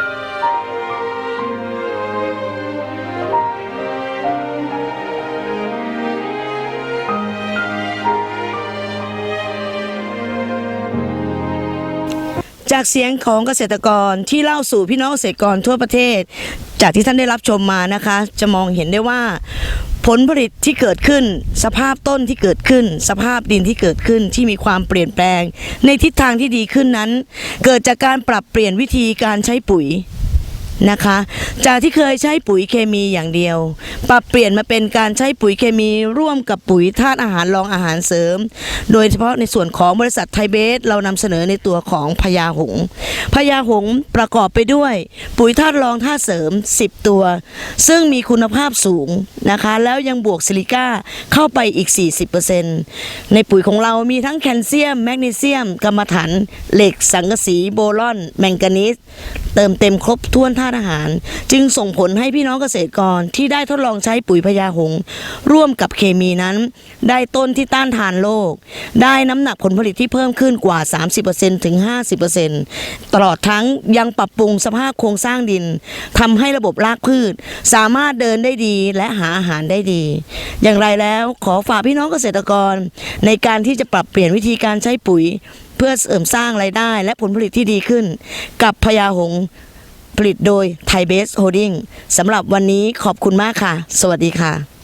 thank you จากเสียงของเกษตรกรที่เล่าสู่พี่น้องเกษตรกรทั่วประเทศ จากที่ท่านได้รับชมมานะคะ จะมองเห็นได้ว่าผลผลิตที่เกิดขึ้น สภาพต้นที่เกิดขึ้น สภาพดินที่เกิดขึ้นที่มีความเปลี่ยนแปลง ในทิศทางที่ดีขึ้นนั้น เกิดจากการปรับเปลี่ยนวิธีการใช้ปุ๋ย นะคะ จากที่เคยใช้ปุ๋ยเคมีอย่างเดียว ปรับเปลี่ยนมาเป็นการใช้ปุ๋ยเคมีร่วมกับปุ๋ยธาตุอาหารรองอาหารเสริม โดยเฉพาะในส่วนของบริษัทไทยเบส เรานำเสนอในตัวของพญาหงพญาหงประกอบไปด้วย ปุ๋ยธาตุรองธาตุเสริม 10 ตัว ซึ่งมีคุณภาพสูงนะคะ แล้วยังบวกซิลิก้าเข้าไปอีก 40%ในปุ๋ยของเรามีทั้งแคลเซียม แมกนีเซียมกรรมฐานเหล็กสังกะสีโบรอน แมงกานีสเติมเต็มครบถ้วนธาตุอาหาร จึงส่งผลให้พี่น้องเกษตรกรที่ได้ทดลองใช้ปุ๋ยพญาหง ร่วมกับเคมีนั้น ได้ต้นที่ต้านทานโรคได้น้ำหนักผลผลิตที่เพิ่มขึ้นกว่า 30%ถึง 50%ตลอดทั้งยังปรับปรุงสภาพโครงสร้างดินทำให้ระบบรากพืช สามารถเดินได้ดีและหาอาหารได้ดี อย่างไรแล้วขอฝากพี่น้องเกษตรกร ในการที่จะปรับเปลี่ยนวิธีการใช้ปุ๋ย เพื่อเสริมสร้างรายได้และผลผลิตที่ดีขึ้น กับพญาหง ผลิตโดยไทยเบสโฮดดิ้งสำหรับวันนี้ขอบคุณมากค่ะ สวัสดีค่ะ